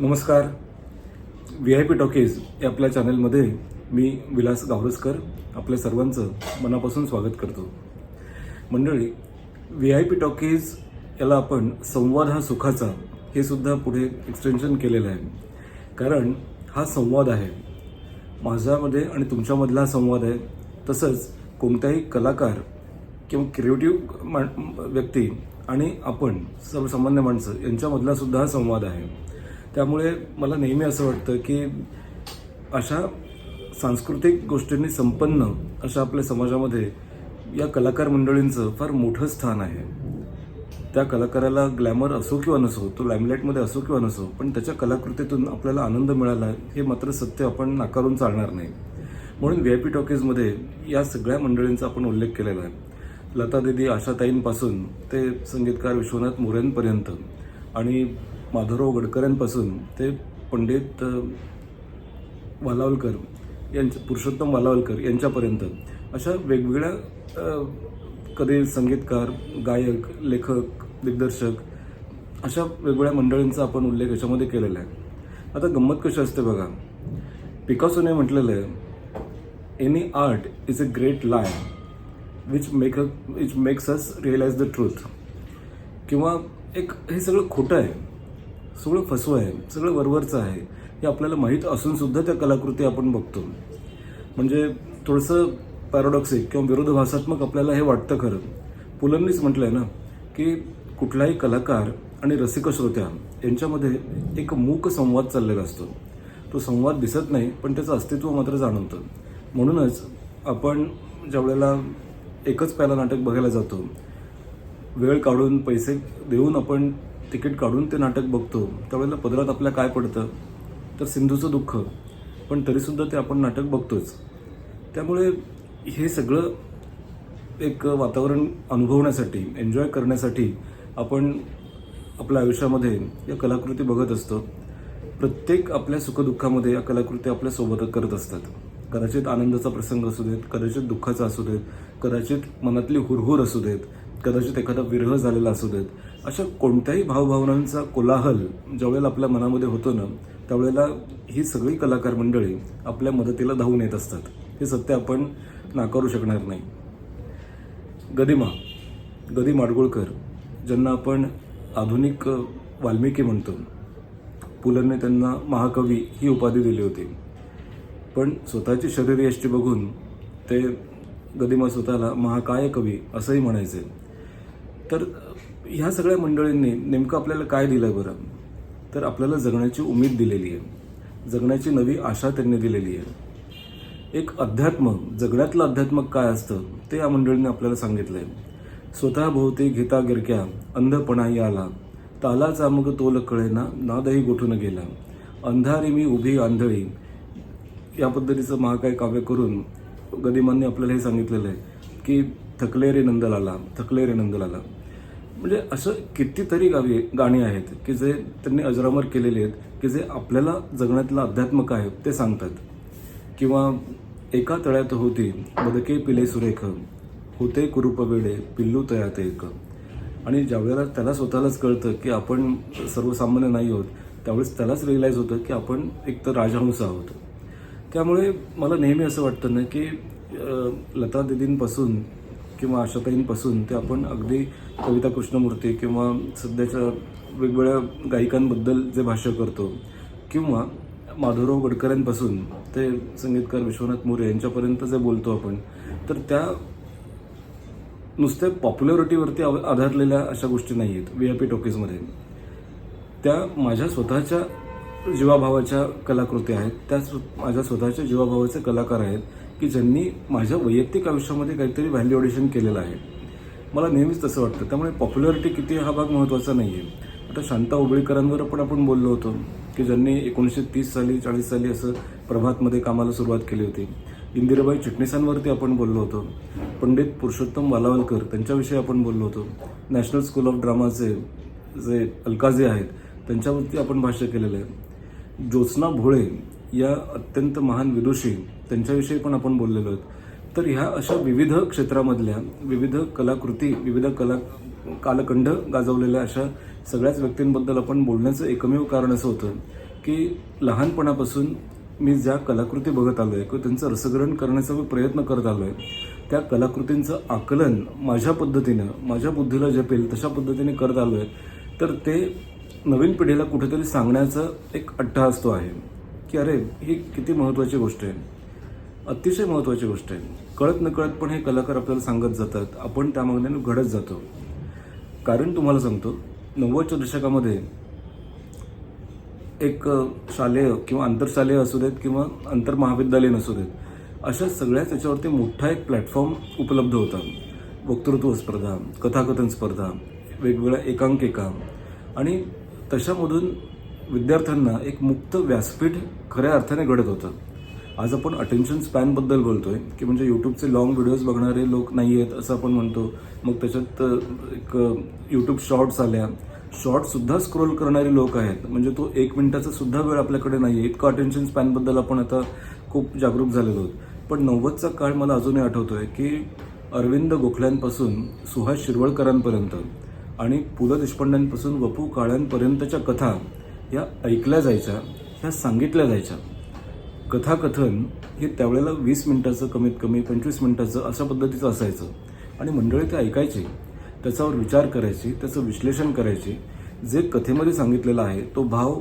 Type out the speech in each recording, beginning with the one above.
नमस्कार. V I P talkies या आपल्या चॅनलमध्ये मी विलास गावरसकर आपल्या सर्वांचं मनापासून स्वागत करतो. मंडळी व्ही आय पी टॉकीज याला आपण संवाद हा सुखाचा हे सुद्धा पुढे एक्सटेन्शन केलेलं आहे. कारण हा संवाद आहे. माझ्यामध्ये आणि तुमच्यामधला हा संवाद आहे. तसंच कोणताही कलाकार किंवा क्रिएटिव्ह व्यक्ती आणि आपण सर्वसामान्य माणसं यांच्यामधला सुद्धा हा संवाद आहे. त्यामुळे मला नेहमी असं वाटतं की अशा सांस्कृतिक गोष्टींनी संपन्न अशा आपल्या समाजामध्ये या कलाकार मंडळींचं फार मोठं स्थान आहे. त्या कलाकाराला ग्लॅमर असो किंवा नसो तो लॅमलाईटमध्ये असो किंवा नसो पण त्याच्या कलाकृतीतून आपल्याला आनंद मिळाला हे मात्र सत्य आपण नाकारून चालणार नाही. म्हणून व्ही आय पी टॉकीजमध्ये या सगळ्या मंडळींचा आपण उल्लेख केलेला आहे. लता दिदी आशाताईंपासून ते संगीतकार विश्वनाथ मोऱ्यांपर्यंत आणि माधवराव गडकऱ्यांपासून ते पंडित वालावलकर यांच्या पुरुषोत्तम वालावलकर यांच्यापर्यंत अशा वेगवेगळ्या कधी संगीतकार गायक लेखक दिग्दर्शक अशा वेगवेगळ्या मंडळींचा आपण उल्लेख याच्यामध्ये केलेला आहे. आता गंमत कशी असते बघा. पिकासोने म्हटलेलं आहे any art is a great lie which make a which makes us realise the truth किंवा एक हे सगळं खोटं आहे. सगळं फसवं आहे सगळं वरवरचं आहे हे आपल्याला माहीत असूनसुद्धा त्या कलाकृती आपण बघतो. म्हणजे थोडंसं पॅरोडॉक्सिक किंवा विरोधभासात्मक आपल्याला हे वाटतं खरं. पुलंनीच म्हटलं आहे ना की कुठलाही कलाकार आणि रसिक श्रोत्या यांच्यामध्ये एक मूक संवाद चाललेला असतो. तो संवाद दिसत नाही पण त्याचं अस्तित्व मात्र जाणवतं. म्हणूनच आपण ज्या वेळेला एकच पहिला नाटक बघायला जातो वेळ काढून पैसे देऊन आपण तिकीट काढून ते नाटक बघतो त्यावेळेला पदरात आपल्या काय पडतं तर सिंधूचं दुःख. पण तरीसुद्धा ते आपण नाटक बघतोच. त्यामुळे हे सगळं एक वातावरण अनुभवण्यासाठी एन्जॉय करण्यासाठी आपण आपल्या आयुष्यामध्ये या कलाकृती बघत असतो. प्रत्येक आपल्या सुखदुःखामध्ये या कलाकृती आपल्यासोबत करत असतात. कदाचित आनंदाचा प्रसंग असू देत कदाचित दुःखाचा असू देत कदाचित मनातली हुरहुर असू देत कदाचित एखादा विरह झालेला असू देत अशा कोणत्याही भावभावनांचा कोलाहल ज्यावेळेला आपल्या मनामध्ये होतो ना त्यावेळेला ही सगळी कलाकार मंडळी आपल्या मदतीला धावून येत असतात. हे सत्य आपण नाकारू शकणार नाही. गदिमा गदी माडगुळकर ज्यांना आपण आधुनिक वाल्मिकी म्हणतो. पुलंने त्यांना महाकवी ही उपाधी दिली होती. पण स्वतःची शरीरयष्टी बघून ते गदिमा स्वतःला महाकाय कवी असंही म्हणायचे. तर ह्या सगळ्या मंडळींनी नेमकं आपल्याला काय दिलं बरं? तर आपल्याला जगण्याची उमेद दिलेली आहे. जगण्याची नवी आशा त्यांनी दिलेली आहे. एक अध्यात्म जगण्यातलं अध्यात्म काय असतं ते या मंडळींनी आपल्याला सांगितलं आहे स्वतःभोवती घेता गिरक्या अंधपणाही आला तालाचा मग तोल कळेना नादही गोठून गेला. अंधारी मी उभी आंधळी. या पद्धतीचं महाकाय काव्य करून गदिमांनी आपल्याला हे सांगितलेलं आहे की थकले रे नंदलाला थकले रे नंदलाला. म्हणजे असं कितीतरी गावी गाणी आहेत की जे त्यांनी अजरामर केलेले आहेत की जे आपल्याला जगण्यातलं अध्यात्मक आहे ते सांगतात. किंवा एका तळ्यात होती बदके पिले सुरेख होते कुरूप वेळे पिल्लू तयात एक. आणि ज्यावेळेला त्याला स्वतःलाच कळतं की आपण सर्वसामान्य नाही आहोत त्यावेळेस त्यालाच रिअलाईज होतं की आपण एक तर राजहंस आहोत. त्यामुळे मला नेहमी असं वाटतं ना की लता दिदींपासून किंवा आशाताईंपासून ते आपण अगदी कविता कृष्णमूर्ती किंवा सध्याच्या वेगवेगळ्या गायिकांबद्दल जे भाष्य करतो किंवा माधवराव गडकऱ्यांपासून ते संगीतकार विश्वनाथ मोरे यांच्यापर्यंत जे बोलतो आपण तर त्या नुसत्या पॉप्युलरिटीवरती आधारलेल्या अशा गोष्टी नाही आहेत व्ही आय पी टॉकीजमध्ये. त्या माझ्या स्वतःच्या जीवाभावाच्या कलाकृती आहेत त्या माझ्या स्वतःच्या जीवाभावाचे कलाकार आहेत की ज्यांनी माझ्या वैयक्तिक आयुष्यामध्ये काहीतरी व्हॅल्यू ऑडिशन केलेलं आहे. मला नेहमीच तसं वाटतं. त्यामुळे पॉप्युलरिटी किती हा भाग महत्त्वाचा नाही आहे आता शांता उबळीकरांवर पण आपण बोललो होतो की ज्यांनी एकोणीसशे तीस साली चाळीस साली असं प्रभातमध्ये कामाला सुरुवात केली होती. इंदिराबाई चिटणीसांवरती आपण बोललो होतो. पंडित पुरुषोत्तम वालावलकर त्यांच्याविषयी आपण बोललो होतो. नॅशनल स्कूल ऑफ ड्रामाचे जे अलकाजे आहेत त्यांच्यावरती आपण भाष्य केलेलं आहे. ज्योत्स्ना भोळे या अत्यंत महान विदुषी त्यांच्याविषयी पण आपण बोललेलो आहोत. तर ह्या अशा विविध क्षेत्रामधल्या विविध कलाकृती विविध कला कालखंड गाजवलेल्या अशा सगळ्याच व्यक्तींबद्दल आपण बोलण्याचं एकमेव कारण असं होतं की लहानपणापासून मी ज्या कलाकृती बघत आलो आहे किंवा त्यांचं रसग्रहण करण्याचा मी प्रयत्न करत आलो आहे त्या कलाकृतींचं आकलन माझ्या पद्धतीनं माझ्या बुद्धीला जपेल तशा पद्धतीने करत आलो आहे तर ते नवीन पिढीला कुठेतरी सांगण्याचा एक अट्टहास तो आहे की अरे ही किती महत्त्वाची गोष्ट आहे. अतिशय महत्त्वाची गोष्ट आहे. कळत नकळत पण हे कलाकार आपल्याला सांगत जातात. आपण त्या मागण्याने घडत जातो. कारण तुम्हाला सांगतो नव्वदच्या दशकामध्ये एक शालेय किंवा आंतरशालेय असू देत किंवा आंतरमहाविद्यालयीन असू देत अशा सगळ्याच याच्यावरती मोठा एक प्लॅटफॉर्म उपलब्ध होता. वक्तृत्व स्पर्धा कथाकथन स्पर्धा वेगवेगळ्या एकांकिका आणि तशामधून विद्यार्थ्यांना एक मुक्त व्यासपीठ खऱ्या अर्थाने घडत होतं. आज आपण अटेन्शन स्पॅनबद्दल बोलतोय की म्हणजे यूट्यूबचे लॉंग व्हिडिओज बघणारे लोक नाही आहेत असं आपण म्हणतो. मग त्याच्यात एक यूट्यूब शॉर्ट्स आल्या. शॉर्टसुद्धा स्क्रोल करणारे लोक आहेत. म्हणजे तो एक मिनिटाचा सुद्धा वेळ आपल्याकडे नाही आहे इतकं अटेन्शन स्पॅनबद्दल आपण आता खूप जागरूक झालेलो आहोत. पण नव्वदचा काळ मला अजूनही आठवतोय की अरविंद गोखल्यांपासून सुहास शिरवळकरांपर्यंत आणि पु ल देशपांड्यांपासून वपू काळ्यांपर्यंतच्या कथा या ऐकल्या जायच्या ह्या सांगितल्या जायच्या. कथाकथन हे त्यावेळेला वीस मिनटाचं कमीत कमी पंचवीस मिनटाचं अशा पद्धतीचं असायचं. आणि मंडळी ते ऐकायची त्याच्यावर विचार करायची त्याचं विश्लेषण करायची. जे कथेमध्ये सांगितलेलं आहे तो भाव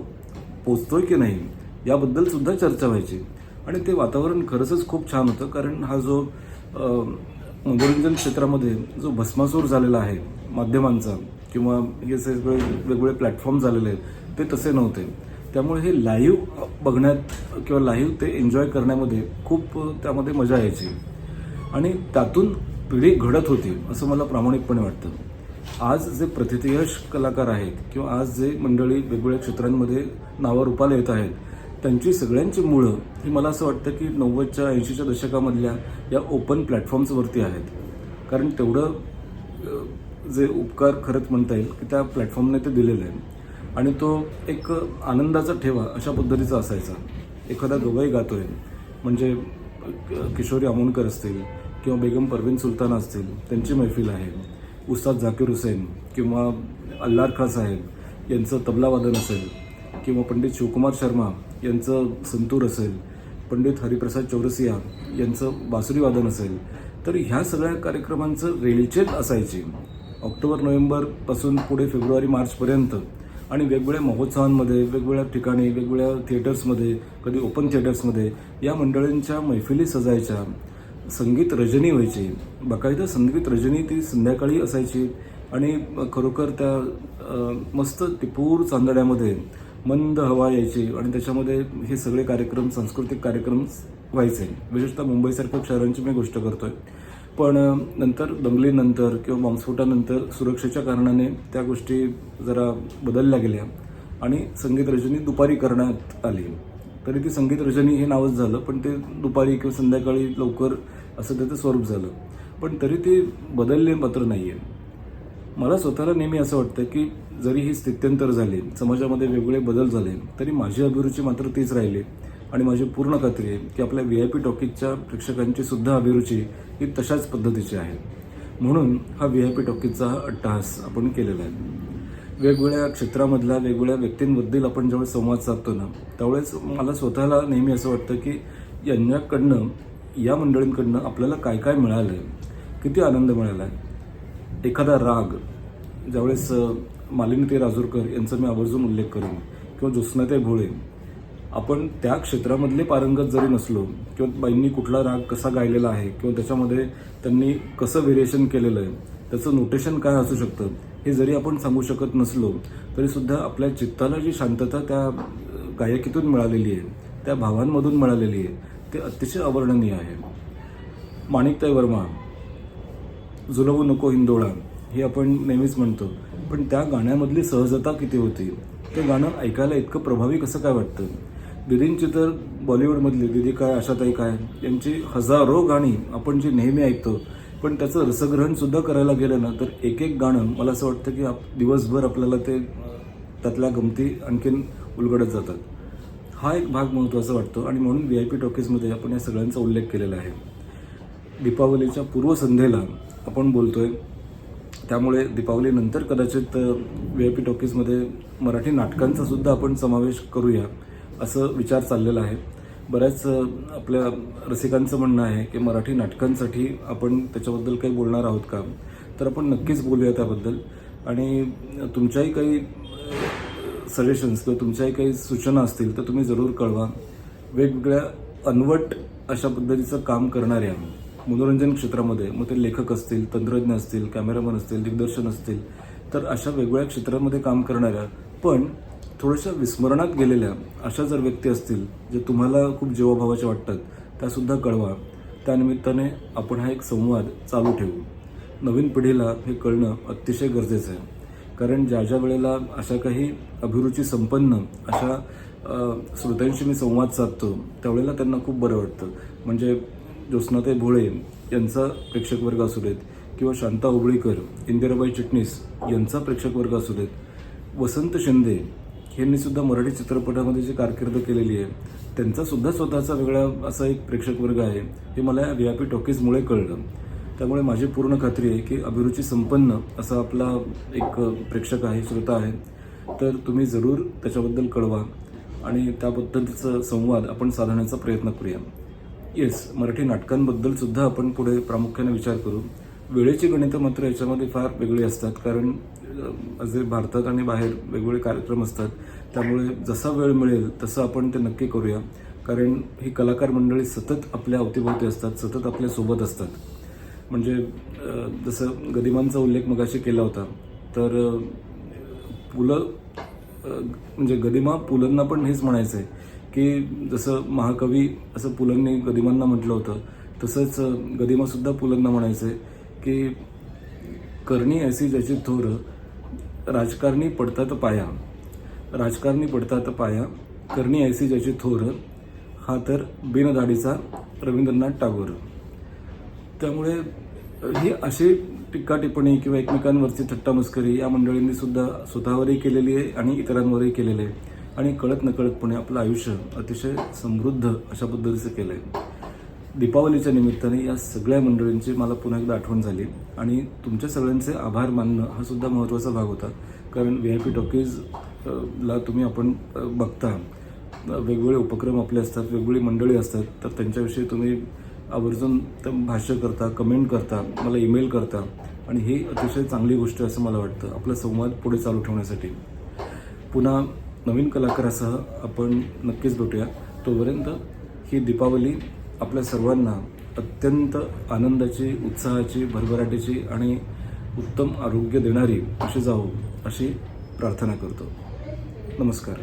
पोचतोय की नाही याबद्दल सुद्धा चर्चा व्हायची. आणि ते वातावरण खरंच खूप छान होतं कारण हा जो मनोरंजन क्षेत्रामध्ये जो भस्मासूर झालेला आहे माध्यमांचा किंवा हे सगळे वेगवेगळे प्लॅटफॉर्म झालेले आहेत ते तसे नव्हते. त्यामुळे हे लाईव्ह बघण्यात किंवा लाईव्ह ते एन्जॉय करण्यामध्ये खूप त्यामध्ये मजा यायची. आणि त्यातून पिढी घडत होती असं मला प्रामाणिकपणे वाटतं. आज जे प्रथितयश कलाकार आहेत किंवा आज जे मंडळी वेगवेगळ्या क्षेत्रांमध्ये नावं रूपाला येत आहेत त्यांची सगळ्यांची मुळं ही मला असं वाटतं की नव्वदच्या ऐंशीच्या दशकामधल्या या ओपन प्लॅटफॉर्म्सवरती आहेत. कारण तेवढं जे उपकार खरंच म्हणता येईल की त्या प्लॅटफॉर्मने ते दिलेलं आहे. आणि तो एक आनंदाचा ठेवा अशा पद्धतीचा असायचा. एखादा दोघंही गातोय. म्हणजे किशोरी आमोणकर असतील किंवा बेगम परवीन सुलताना असतील त्यांची मैफिल आहे. उस्ताद झाकीर हुसेन किंवा अल्लार खा साहेब यांचं तबला वादन असेल किंवा पंडित शिवकुमार शर्मा यांचं संतूर असेल पंडित हरिप्रसाद चौरसिया यांचं बासुरीवादन असेल तर ह्या सगळ्या कार्यक्रमांचं रेलचेल असायची. ऑक्टोबर नोव्हेंबरपासून पुढे फेब्रुवारी मार्चपर्यंत आणि वेगवेगळ्या महोत्सवांमध्ये वेगवेगळ्या ठिकाणी वेगवेगळ्या थिएटर्समध्ये कधी ओपन थिएटर्समध्ये या मंडळींच्या मैफिली सजायच्या संगीत रजनी व्हायची. बाकायदा संगीत रजनी ती संध्याकाळी असायची आणि खरोखर त्या मस्त टिपूर चांदड्यामध्ये मंद हवा यायची आणि त्याच्यामध्ये हे सगळे कार्यक्रम सांस्कृतिक कार्यक्रम व्हायचे. विशेषतः मुंबईसारख्या शहरांची मी गोष्ट करतोय. पण नंतर दंगलीनंतर किंवा बॉम्बस्फोटानंतर सुरक्षेच्या कारणाने त्या गोष्टी जरा बदलल्या गेल्या. आणि संगीत रजनी दुपारी करण्यात आली. तरी ती संगीत रजनी हे नावच झालं पण ते दुपारी किंवा संध्याकाळी लवकर असं त्याचं स्वरूप झालं. पण तरी ते बदलले मात्र नाही आहे मला स्वतःला नेहमी असं वाटतं की जरी ही स्थित्यंतर झाली समाजामध्ये वेगवेगळे बदल झाले तरी माझी अभिरुची मात्र तीच राहिली. आणि माझी पूर्ण खात्री आहे की आपल्या व्ही आय पी टॉकीजच्या प्रेक्षकांची सुद्धा अभिरुची ही तशाच पद्धतीची आहे. म्हणून हा व्ही आय पी टॉकीजचा हा अट्टहास आपण केलेला आहे. वेगवेगळ्या क्षेत्रामधल्या वेगवेगळ्या व्यक्तींबद्दल आपण ज्यावेळेस संवाद साधतो ना त्यावेळेस मला स्वतःला नेहमी असं वाटतं की यांच्याकडनं या मंडळींकडनं आपल्याला काय काय मिळालं आहे किती आनंद मिळाला? आहे एखादा राग ज्यावेळेस मालिनी ते राजूरकर यांचा मी आवर्जून उल्लेख करेन किंवा ज्योत्स्नाते भोळे आपण त्या क्षेत्रामधले पारंगत जरी नसलो किंवा बाईंनी कुठला राग कसा गायलेला आहे किंवा त्याच्यामध्ये त्यांनी कसं व्हेरिएशन केलेलं आहे त्याचं नोटेशन काय असू शकतं हे जरी आपण सांगू शकत नसलो तरीसुद्धा आपल्या चित्ताला जी शांतता त्या गायकीतून मिळालेली आहे त्या भावांमधून मिळालेली आहे ते अतिशय अवर्णनीय आहे. माणिकताई वर्मा जुलवू नको हिंदोळा हे आपण नेहमीच म्हणतो पण त्या गाण्यामधली सहजता किती होती ते गाणं ऐकायला इतकं प्रभावी कसं काय वाटतं? दिदींची तर बॉलिवूडमधली दिदी काय आशाताई काय यांची हजारो गाणी आपण जी नेहमी ऐकतो पण त्याचं रसग्रहणसुद्धा करायला गेलं ना तर एक एक गाणं मला असं वाटतं की आप दिवसभर आपल्याला ते त्यातल्या गमती आणखीन उलगडत जातात. हा एक भाग महत्त्वाचा वाटतो आणि म्हणून व्ही आय पी टॉकीजमध्ये आपण या सगळ्यांचा उल्लेख केलेला आहे. दीपावलीच्या पूर्वसंध्येला आपण बोलतोय त्यामुळे दीपावलीनंतर कदाचित व्ही आय पी टॉकीजमध्ये मराठी नाटकांचा सुद्धा आपण समावेश करूया. असं विचार चाललेला आहे. बऱ्याच आपल्या रसिकांचं म्हणणं आहे की मराठी नाटकांसाठी आपण त्याच्याबद्दल काही बोलणार आहोत का? तर आपण नक्कीच बोलूया त्याबद्दल. आणि तुमच्याही काही सजेशन्स किंवा तुमच्याही काही सूचना असतील तर तुम्ही जरूर कळवा. वेगवेगळ्या अनवट अशा पद्धतीचं काम करणाऱ्या मनोरंजन क्षेत्रामध्ये मग ते लेखक असतील तंत्रज्ञ असतील कॅमेरामन असतील दिग्दर्शन असतील तर अशा वेगवेगळ्या क्षेत्रामध्ये काम करणाऱ्या. पण थोड्याशा विस्मरणात गेलेल्या अशा जर व्यक्ती असतील जे तुम्हाला खूप जीवाभावाच्या वाटतात त्यासुद्धा कळवा. त्यानिमित्ताने आपण हा एक संवाद चालू ठेवू. नवीन पिढीला हे कळणं अतिशय गरजेचं आहे. कारण ज्या ज्या वेळेला अशा काही अभिरुची संपन्न अशा श्रोत्यांशी मी संवाद साधतो त्यावेळेला त्यांना खूप बरं वाटतं. म्हणजे ज्योत्स्नाताई भोळे यांचा प्रेक्षकवर्ग असू देत किंवा शांता उबळीकर इंदिराबाई चिटणीस यांचा प्रेक्षकवर्ग असू देत वसंत शिंदे यांनी सुद्धा मराठी चित्रपटामध्ये जी कारकीर्द केलेली आहे त्यांचा सुद्धा स्वतःचा वेगळा असा एक प्रेक्षक वर्ग आहे हे मला या व्ही आय पी टॉकीजमुळे कळलं. त्यामुळे माझी पूर्ण खात्री आहे की अभिरुची संपन्न असा आपला एक प्रेक्षक आहे श्रोता आहे. तर तुम्ही जरूर त्याच्याबद्दल कळवा आणि त्याबद्दलचा संवाद आपण साधण्याचा प्रयत्न करूया. येस मराठी नाटकांबद्दल सुद्धा आपण पुढे प्रामुख्याने विचार करू. वेळेची गणितं मात्र याच्यामध्ये फार वेगळी असतात कारण जे भारतात आणि बाहेर वेगवेगळे कार्यक्रम असतात त्यामुळे जसा वेळ मिळेल तसं आपण ते नक्की करूया. कारण ही कलाकार मंडळी सतत आपल्या अवतीभोवती असतात सतत आपल्यासोबत असतात. म्हणजे जसं गदिमांचा उल्लेख मगाशी केला होता तर पुलं म्हणजे गदिमा पुलंना पण हेच म्हणायचं आहे की जसं महाकवी असं पुलंनी गदिमांना म्हटलं होतं तसंच गदिमासुद्धा पुलंना म्हणायचं आहे की करणी ऐसी ज्याची थोर राजकारणी पडतात पाया. राजकारणी पडतात पाया. करणी ऐसी ज्याची थोर हा तर बिनदाडीचा रवींद्रनाथ टागोर. त्यामुळे ही अशी टीका टिप्पणी किंवा एकमेकांवरची थट्टा मस्करी या मंडळींनी सुद्धा स्वतःवरही केलेली आहे आणि इतरांवरही केलेली आहे. आणि कळत नकळतपणे आपलं आयुष्य अतिशय समृद्ध अशा पद्धतीचं केलं आहे दीपावलीच्या निमित्ताने या सगळ्या मंडळींची मला पुन्हा एकदा आठवण झाली. आणि तुमच्या सगळ्यांचे आभार मानणं हा सुद्धा महत्त्वाचा भाग होता. कारण व्ही आय पी टॉकीज ला तुम्ही आपण बघता. वेगवेगळे उपक्रम आपले असतात वेगवेगळी मंडळी असतात. तर त्यांच्याविषयी तुम्ही आवर्जून भाष्य करता कमेंट करता मला ईमेल करता. आणि ही अतिशय चांगली गोष्ट असं मला वाटतं आपला संवाद पुढे चालू ठेवण्यासाठी. पुन्हा नवीन कलाकारासह आपण नक्कीच भेटूया. तोपर्यंत ही दीपावली आपल्या सर्वांना अत्यंत आनंदाची उत्साहाची भरभराटीची आणि उत्तम आरोग्य देणारी अशी जावो अशी प्रार्थना करतो. नमस्कार.